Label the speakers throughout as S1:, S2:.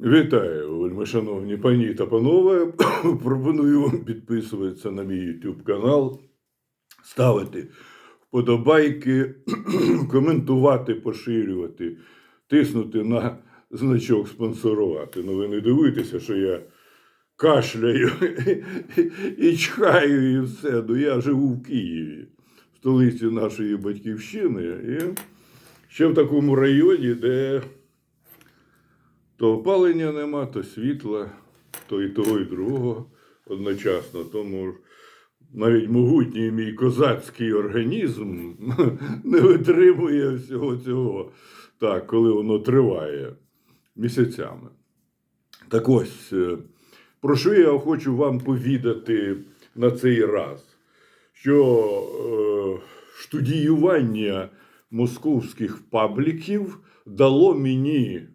S1: Вітаю, вельмишановні пані та панове. Пропоную вам підписуватися на мій YouTube канал, ставити вподобайки, коментувати, поширювати, тиснути на значок спонсорувати. Ну ви не дивуйтеся, що я кашляю і чхаю, і все. Ну я живу в Києві, в столиці нашої батьківщини, і ще в такому районі, де. То опалення нема, то світла, то і того, і другого одночасно. Тому навіть могутній мій козацький організм не витримує всього цього, так, коли воно триває місяцями. Так ось, е, про що я хочу вам повідати на цей раз, що е, штудіювання московських пабліків дало мені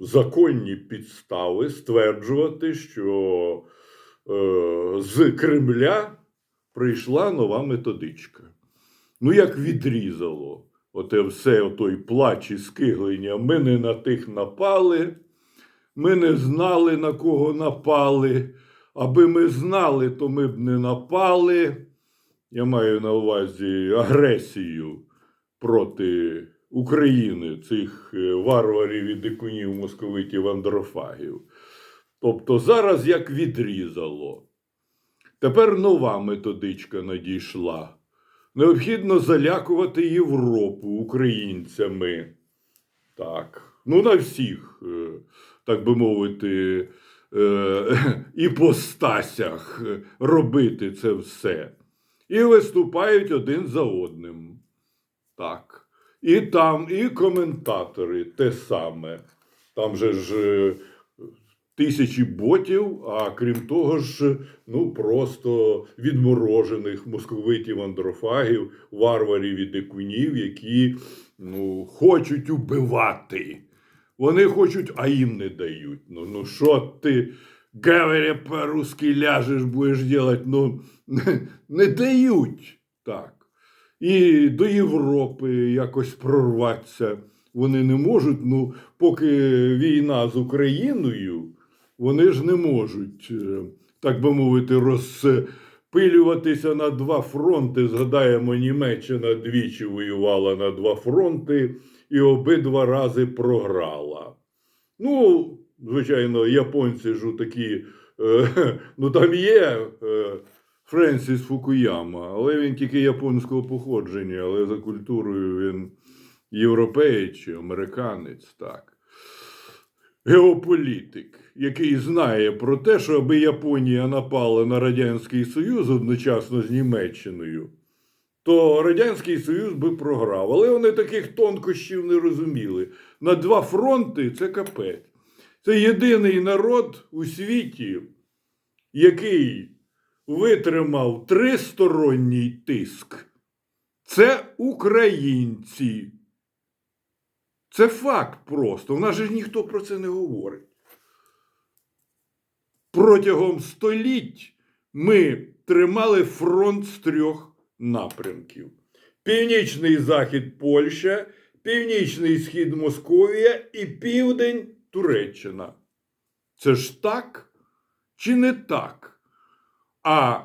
S1: законні підстави стверджувати, що е, з Кремля прийшла нова методичка. Ну, як відрізало оте все, отой плач і скиглення. Ми не на тих напали, ми не знали, на кого напали. Аби ми знали, то ми б не напали. Я маю на увазі агресію проти України, цих е, варварів і дикунів, московитів, андрофагів. Тобто зараз як відрізало. Тепер нова методичка надійшла. Необхідно залякувати Європу українцями. Так. Ну, на всіх, е, так би мовити, е, іпостасях робити це все. І виступають один за одним. Так. І там, і коментатори те саме. Там же ж е, тисячі ботів, а крім того ж, ну просто відморожених московитів андрофагів, варварів і дикунів, які ну, хочуть убивати. Вони хочуть, а їм не дають. Ну, ну що ти, говоря по-русски, ляжеш, будеш делать? Ну, не дають так. І до Європи якось прорватися вони не можуть. Ну, поки війна з Україною, вони ж не можуть, е, так би мовити, розпилюватися на два фронти. Згадаємо, Німеччина двічі воювала на два фронти і обидва рази програла. Ну, звичайно, японці ж такі, е, ну там є. Е, Френсіс Фукуяма, але він тільки японського походження, але за культурою він європеєць чи американець, так. Геополітик, який знає про те, що аби Японія напала на Радянський Союз одночасно з Німеччиною, то Радянський Союз би програв. Але вони таких тонкощів не розуміли. На два фронти це капець. Це єдиний народ у світі, який витримав тристоронній тиск. Це українці. Це факт просто. У нас же ніхто про це не говорить. Протягом століть ми тримали фронт з трьох напрямків: Північний захід Польща, Північний схід Московія і Південь Туреччина. Це ж так чи не так? А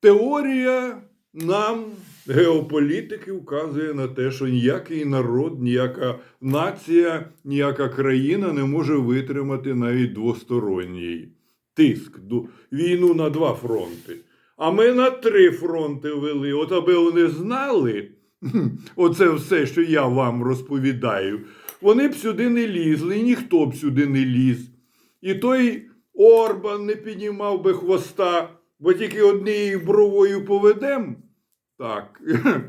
S1: теорія нам, геополітики, вказує на те, що ніякий народ, ніяка нація, ніяка країна не може витримати навіть двосторонній тиск, війну на два фронти. А ми на три фронти вели. От аби вони знали, оце все, що я вам розповідаю, вони б сюди не лізли, і ніхто б сюди не ліз. І той Орбан не піднімав би хвоста, бо тільки однією бровою поведем. Так,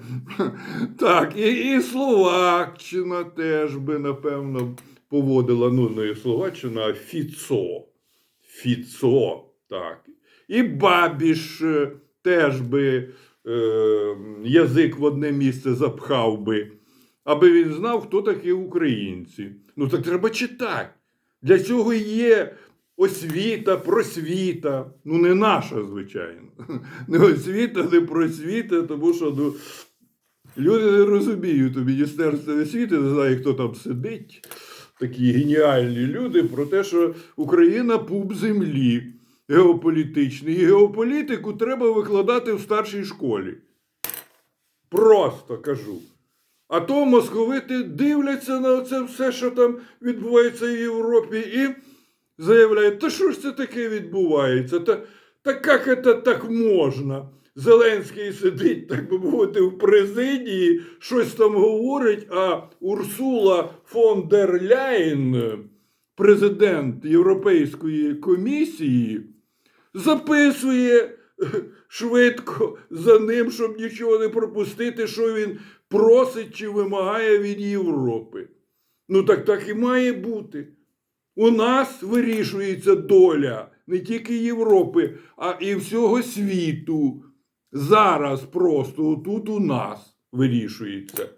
S1: так, і, і Словаччина теж би, напевно, поводила, ну, не Словаччина, а Фіцо. Фіцо, так. І Бабіш е, теж би е, язик в одне місце запхав би, аби він знав, хто такі українці. Ну так треба читати. Для цього є освіта, просвіта. Ну, не наша, звичайно. Не освіта, не просвіта, тому що ну, люди не розуміють у Міністерстві освіти, не знаю, хто там сидить. такі геніальні люди про те, що Україна пуп землі геополітичний. І геополітику треба викладати в старшій школі. Просто кажу. А то московити дивляться на це все, що там відбувається в Європі, і заявляють, та що ж це таке відбувається? Та, та як це так можна? Зеленський сидить, так би мовити, в президії, щось там говорить, а Урсула фон дер Ляйн, президент Європейської комісії, записує швидко за ним, щоб нічого не пропустити, що він просить чи вимагає від Європи. Ну так так і має бути. У нас вирішується доля не тільки Європи, а і всього світу. Зараз просто тут у нас вирішується.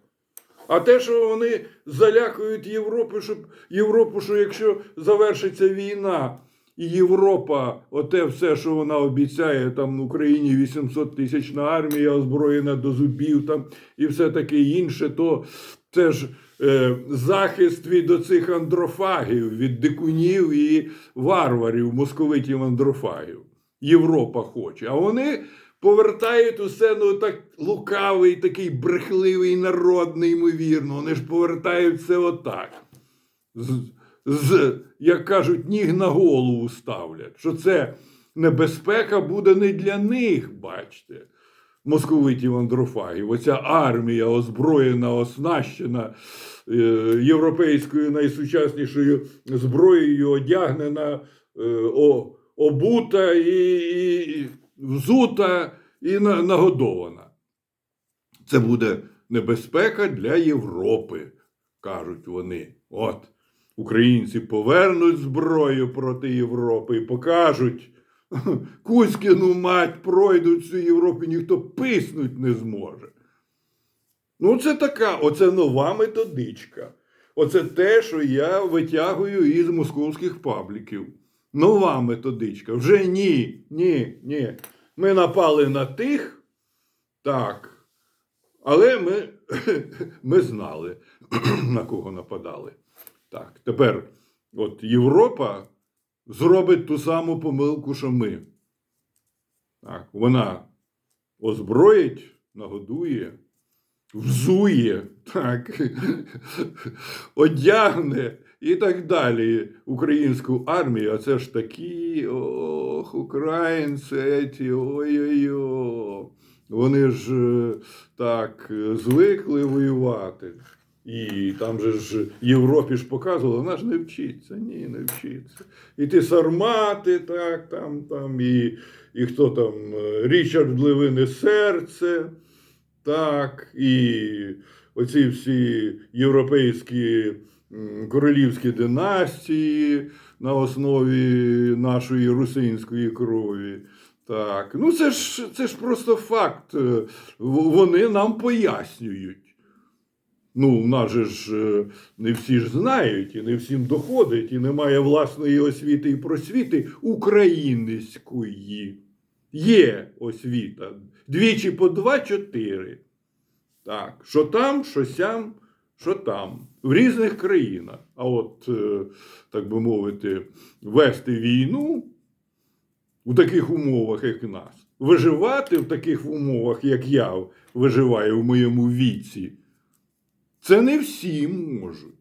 S1: А те, що вони залякують Європу, щоб Європу, що якщо завершиться війна, і Європа, оте все, що вона обіцяє, там в Україні 800 тисячна армія, озброєна до зубів, там і все таке інше, то це ж е, захист від оцих андрофагів, від дикунів і варварів, московитів андрофагів. Європа хоче. А вони повертають усе ну так лукавий, такий брехливий народ, неймовірно. Вони ж повертають все отак. З, з, як кажуть, ніг на голову ставлять. Що це небезпека буде не для них, бачите. Московитів андрофагів. Оця армія озброєна, оснащена е, європейською найсучаснішою зброєю, одягнена, е, обута і, і взута і нагодована. Це буде небезпека для Європи, кажуть вони. От, українці повернуть зброю проти Європи і покажуть. Кузькіну мать пройдуть всю Європу, ніхто писнуть не зможе. Ну, це така, оце нова методичка. Оце те, що я витягую із московських пабліків. Нова методичка. Вже ні, ні, ні. Ми напали на тих, так. Але ми, ми знали, на кого нападали. Так, тепер, от Європа зробить ту саму помилку, що ми. Так, вона озброїть, нагодує, взує, так, одягне і так далі українську армію. А це ж такі, ох, українці, ці, ой-ой-ой. Вони ж е, так звикли воювати. І там же ж Європі ж показували, вона ж не вчиться, ні, не вчиться. І ті сармати, так, там, там, і, і хто там, е, Річард Левине серце, так, і оці всі європейські королівські династії на основі нашої русинської крові. Так, ну це ж, це ж просто факт. Е, Вони нам пояснюють. Ну, в нас же ж е, не всі ж знають, і не всім доходить, і немає власної освіти і просвіти української. Є освіта. Двічі по два чотири. Так, що там, що сям, що там. В різних країнах. А от, е, так би мовити, вести війну у таких умовах, як нас, виживати в таких умовах, як я виживаю в моєму віці. Це не всі можуть.